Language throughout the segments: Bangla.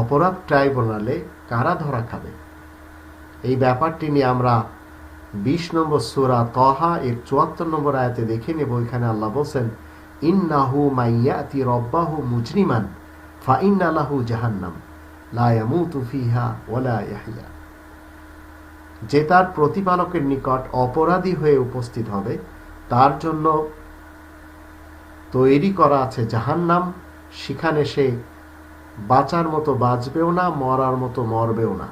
অপরাধ ট্রাইব্যুনালে কারা ধরা খাবে? এই ব্যাপারটি নিয়ে আমরা বিশ নম্বর সুরা তহা এর চুয়াত্তর নম্বর আয়াতে দেখে নেব। এখানে আল্লাহ বলছেন, ইন্নাহু মাইয়াতি রব্বাহু মুজরিমান ফা ইন্নালাহু জাহান্নাম, লা ইয়ামুতু ফিহা ওয়ালা যে তার প্রতিপালকের নিকট অপরাধী হয়ে উপস্থিত হবে, তার জন্য তৈরি করা আছে জাহান্নাম। সেখানে সে বাঁচার মতো বাঁচবেও না, মরার মতো মরবেও না।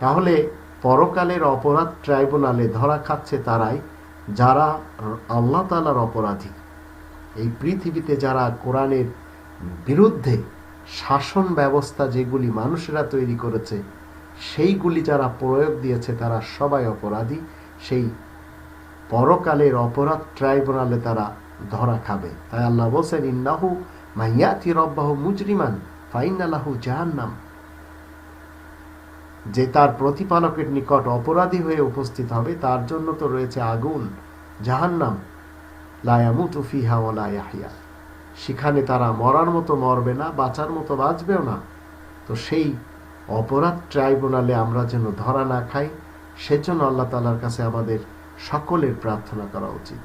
তাহলে পরকালের অপরাধ ট্রাইব্যুনালে ধরা খাচ্ছে তারাই, যারা আল্লাহ তালার অপরাধী। এই পৃথিবীতে যারা কোরআনের বিরুদ্ধে শাসন ব্যবস্থা যেগুলি মানুষেরা তৈরি করেছে, সেইগুলি যারা প্রয়োগ দিয়েছে তারা সবাই অপরাধী। সেই পরকালের অপরাধ ট্রাইব্যুনালে তারা ধরা খাবে। তাই আল্লাহ বলছেন, ইন্নাহু মাইয়াতি রব্বাহু মুজরিমান ফাইনালাহু জাহান্নাম যে তার প্রতিপালকের নিকট অপরাধী হয়ে উপস্থিত হবে, তার জন্য তো রয়েছে আগুন, জাহান্নাম। লায়ামুতু ফিহা ওয়া ইয়াহিয়া সেখানে তারা মরার মতো মরবে না, বাঁচার মতো বাঁচবেও না। তো সেই অপরাধ ট্রাইব্যুনালে আমরা যেন ধরা না খাই, সেজন্য আল্লাহ তালার কাছে আমাদের সকলের প্রার্থনা করা উচিত।